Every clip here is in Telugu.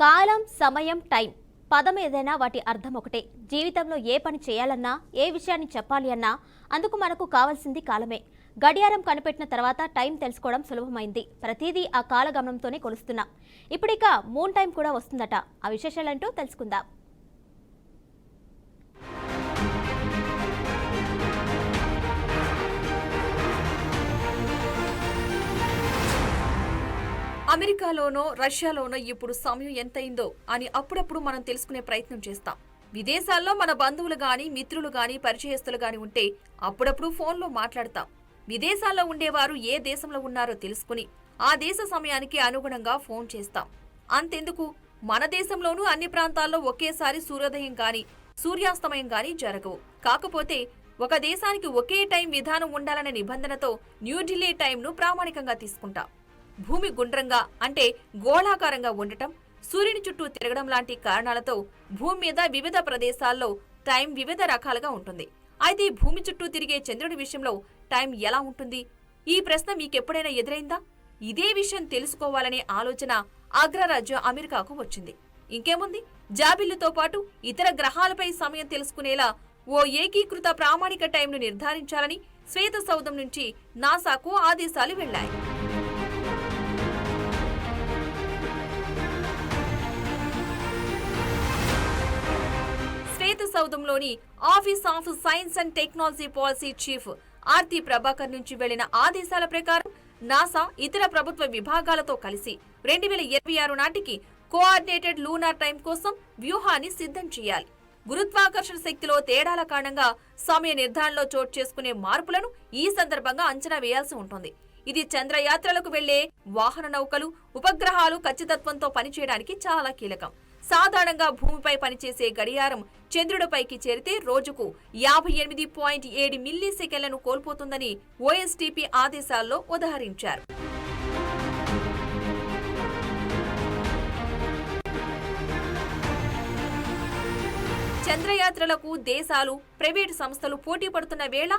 కాలం సమయం టైం. పదం ఏదైనా వాటి అర్థం ఒకటే. జీవితంలో ఏ పని చేయాలన్నా ఏ విషయాన్ని చెప్పాలి అన్నా అందుకు మనకు కావాల్సింది కాలమే. గడియారం కనిపెట్టిన తర్వాత టైం తెలుసుకోవడం సులభమైంది. ప్రతిదీ ఆ కాలగమనంతోనే కొలుస్తున్నాం. ఇప్పుడిక మూన్ టైం కూడా వస్తుందట. ఆ విశేషాలంటూ తెలుసుకుందాం. అమెరికాలోనో రష్యాలోనో ఇప్పుడు సమయం ఎంతైందో అని అప్పుడప్పుడు మనం తెలుసుకునే ప్రయత్నం చేస్తాం. విదేశాల్లో మన బంధువులు గాని మిత్రులు గాని పరిచయస్తులు గాని ఉంటే అప్పుడప్పుడు ఫోన్లో మాట్లాడతాం. విదేశాల్లో ఉండేవారు ఏ దేశంలో ఉన్నారో తెలుసుకుని ఆ దేశ సమయానికి అనుగుణంగా ఫోన్ చేస్తాం. అంతెందుకు? మన దేశంలోనూ అన్ని ప్రాంతాల్లో ఒకేసారి సూర్యోదయం గాని సూర్యాస్తమయం గాని జరగవు. కాకపోతే ఒక దేశానికి ఒకే టైం విధానం ఉండాలనే నిబంధనతో న్యూఢిల్లీ టైంను ప్రామాణికంగా తీసుకుంటాం. భూమి గుండ్రంగా అంటే గోళాకారంగా ఉండటం సూర్యుని చుట్టూ తిరగడం లాంటి కారణాలతో భూమి మీద వివిధ ప్రదేశాల్లో టైం వివిధ రకాలుగా ఉంటుంది. అయితే భూమి చుట్టూ తిరిగే చంద్రుడి విషయంలో టైం ఎలా ఉంటుంది? ఈ ప్రశ్న మీకెప్పుడైనా ఎదురైందా? ఇదే విషయం తెలుసుకోవాలనే ఆలోచన అగ్రరాజ్యం అమెరికాకు వచ్చింది. ఇంకేముంది? జాబిల్లుతో పాటు ఇతర గ్రహాలపై సమయం తెలుసుకునేలా ఓ ఏకీకృత ప్రామాణిక టైంను నిర్ధారించాలని శ్వేత సౌధం నుంచి నాసాకు ఆదేశాలు వెళ్ళాయి సౌధంలోని office of science and technology policy chief Aarti Prabhakar నుంచి వెళ్ళిన ఆదేశాల ప్రకారం నాసా ఇతర ప్రభుత్వ విభాగాలతో కలిసి రెండు వేల ఇరవై ఆరు నాటికి కోఆర్డినేటెడ్ లూనార్ టైం కోసం వ్యూహాన్ని సిద్ధం చేయాలి. గురుత్వాకర్షణ శక్తిలో తేడాల కారణంగా సమయ నిర్ధారణలో చోటు చేసుకునే మార్పులను ఈ సందర్భంగా అంచనా వేయాల్సి ఉంటుంది. ఇది చంద్రయాత్రలకు వెళ్ళే వాహన నౌకలు ఉపగ్రహాలు ఖచ్చితత్వంతో పనిచేయడానికి చాలా కీలకం. సాధారణంగా భూమిపై పనిచేసే గడియారం చంద్రుడిపైకి చేరితే రోజుకు యాభై ఎనిమిది పాయింట్ ఏడు మిల్లీ సెకండ్లను కోల్పోతుందని ఓఎస్టీపీ ఆదేశాల్లో ఉదహరించారు. చంద్రయాత్రలకు దేశాలు ప్రైవేటు సంస్థలు పోటీ పడుతున్న వేళ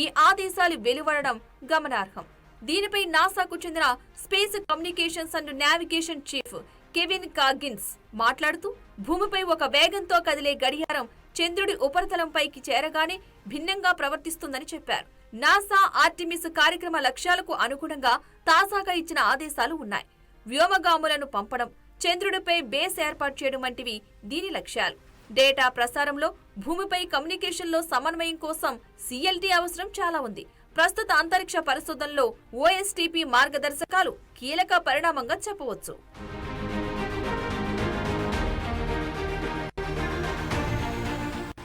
ఈ ఆదేశాలు వెలువడడం గమనార్హం. దీనిపై నాసాకు చెందిన space communications and navigation chief Kevin Coggins మాట్లాడుతూ భూమిపై ఒక వేగంతో కదిలే గడియారం చంద్రుడి ఉపరితలంపైకి చేరగానే భిన్నంగా ప్రవర్తిస్తుందని చెప్పారు. నాసా ఆర్టిమిస్ కార్యక్రమ లక్ష్యాలకు అనుగుణంగా తాజాగా ఇచ్చిన ఆదేశాలు ఉన్నాయి. వ్యోమగాములను పంపడం చంద్రుడిపై బేస్ ఏర్పాటు చేయడం వంటివి దీని లక్ష్యాలు. డేటా ప్రసారంలో భూమిపై కమ్యూనికేషన్లో సమన్వయం కోసం సిఎల్టీ అవసరం చాలా ఉంది. ప్రస్తుత అంతరిక్ష పరిశోధనలో ఓఎస్టీపీ మార్గదర్శకాలు కీలక పరిణామంగా చెప్పవచ్చు.